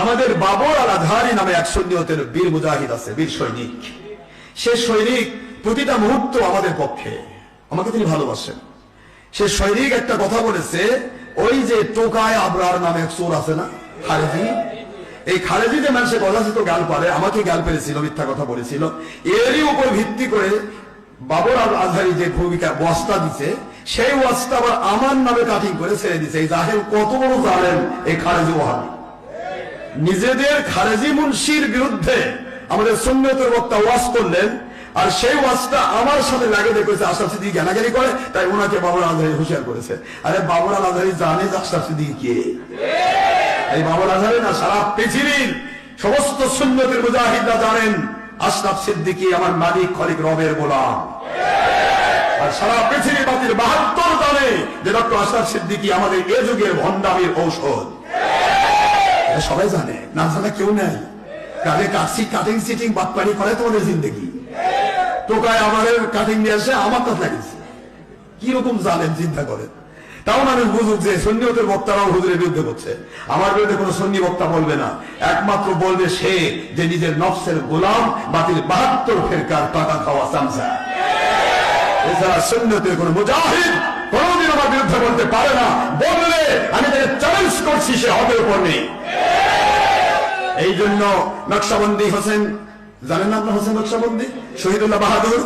আমাদের বাবর আল আধারি নামে এক সৈন্যতের বীর মুজাহিদ আছে, বীর সৈনিক। সে সৈনিক প্রতিটা মুহূর্ত আমাদের পক্ষে। আমাকে তিনি ভালোবাসেন। সে সৈনিক একটা কথা বলেছে, ওই যে টোকায় আবরার নামে এক চোর আছে না, খারেজি? এই খারেজি যে মানুষের কথা তো গাল পারে, আমাকে গাল পেরেছিল, মিথ্যা কথা বলেছিল। এরই উপর ভিত্তি করে বাবর আল আজহারি যে ভূমিকা বস্তা দিছে, সেই ওয়াস্তা আবার আমার নামে কাটিং করে ছেড়ে দিছে। এই জাহেল কত বড় জানেন এই খারেজি ওয়াহাবি নিজেদের খারেজি মুন্সির বিরুদ্ধে আমাদের সুন্নতের বক্তা ওয়াজ করলেন, আর সেই ওয়াজটা আমার সাথে লাগে দেখেছে আশরাফ সিদ্দিক জ্ঞানাগারি করে, তাই ওনাকে বাবর আজহারি হুঁশিয়ার করেছে। আরে বাবর আজহারি জানে যে আশরাফ সিদ্দিক কে? এই বাবর আজহারি না, সারা পৃথিবীর সমস্ত সুন্নতের মুজাহিদরা জানেন, আশরাফ সিদ্দিকী আমার মালিক খলিক রবের গোলাম। আর সারা পৃথিবী বাতির বাহাত্তর জানে যে ডক্টর আশরাফ সিদ্দিকী আমাদের এ যুগের ভণ্ডামির ঔষধ। সবাই জানে। না জানা কেউ নাই। কাজে কাটছি কাটিং সিটিং বাটপানি করে তোমাদের জিন্দগি। টোকায় আমাদের কাটিং নিয়ে আসে আমার কথা লাগিয়েছে। কি রকম জানেন চিন্তা করেন তাও মানুষ বুঝুক যে সন্নিহতের বক্তারাও হুজুরের বিরুদ্ধে করছে। আমার বিরুদ্ধে কোনো সন্নি বক্তা বলবে না। একমাত্র বলবে সে যে নিজের নফসের গোলাম, বাতিল বাহাত্তর ফেরকার টাকা খাওয়া চামচা এছাড়া সন্ন্যতের কোন মুজাহিদ কোনদিন আমার বিরুদ্ধে বলতে পারে না। বললে আমি তাকে চ্যালেঞ্জ করছি, সে হদের উপর নেই। এই জন্য নকশাবন্দি হোসেন, জানেন না আপনার হোসেন নকশাবন্দি? শহীদুল্লাহ বাহাদুর,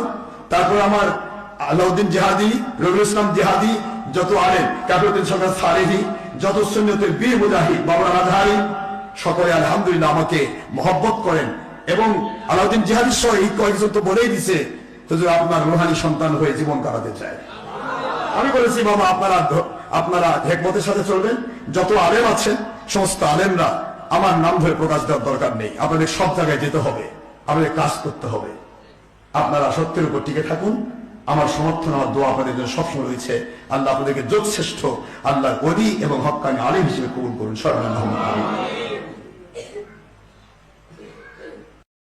তারপর আমার আলাউদ্দিন জেহাদি, রবিউল ইসলাম জেহাদি, যত আলেন কাবরুদ্দিন সরকার সালেহি, যত সৈন্যতের বীর মুজাহিদ, বাবরা আধারি সকলে আলহামদুলিল্লাহ আমাকে মহব্বত করেন এবং আলাউদ্দিন জেহাদি সহ এই কয়েকজন তো বলেই দিছে, হুজুর আপনার রোহানি সন্তান হয়ে জীবন কাটাতে চায়। আমি বলেছি, বাবা, আপনারা আপনারা হেকমতের সাথে চলবেন। যত আলেম আছেন, সমস্ত আলেমরা আমার নাম ধরে প্রকাশ দেওয়ার দরকার নেই। আপনাদের সব জায়গায় যেতে হবে। আপনাদের কাজ করতে হবে। আপনারা সত্যের উপর টিকে থাকুন। আমার সমর্থন, আমার দোয়া আপনাদের জন্য সবসময় রয়েছে। আল্লাহ আপনাদেরকে যোগ শ্রেষ্ঠ আল্লাহ গদি এবং হক্কানি আলিম হিসেবে কবুল করুন। সর্বান